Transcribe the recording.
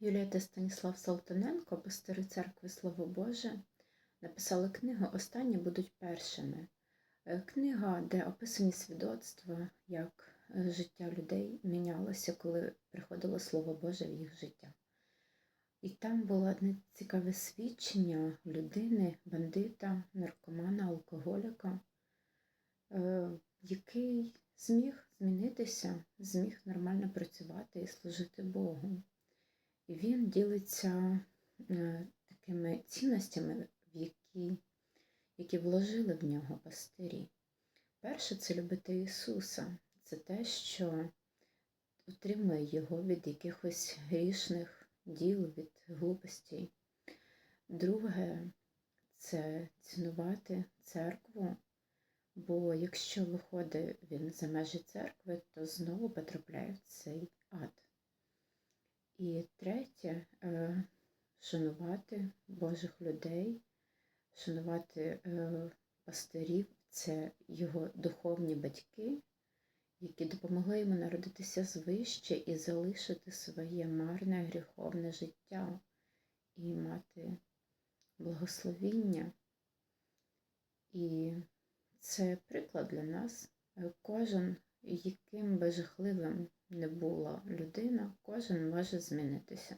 Юлія та Станіслав Салтаненко, пастири церкви Слово Боже, написали книгу Останні будуть першими. Е, Книга, де описані свідоцтва, як е, життя людей мінялося, коли приходило Слово Боже в їх життя. І там було одне цікаве свідчення людини, бандита, наркомана, алкоголіка, е, який зміг змінитися, зміг нормально працювати і служити Богу. Він ділиться е, такими цінностями, в які, які вложили в нього пастирі. Перше це любити Ісуса. Це те, що утримує його від якихось грішних діл, від глупостей. Друге це цінувати церкву, бо якщо виходить він за межі церкви, то знову потрапляє в цей ад. І третє е, шанувати Божих людей, шанувати е, пастирів це його духовні батьки, які допомогли йому народитися звище і залишити своє марне гріховне життя і мати благословіння. І це приклад для нас. Е, Кожен, яким би жахливим не була людина, кожен може змінитися.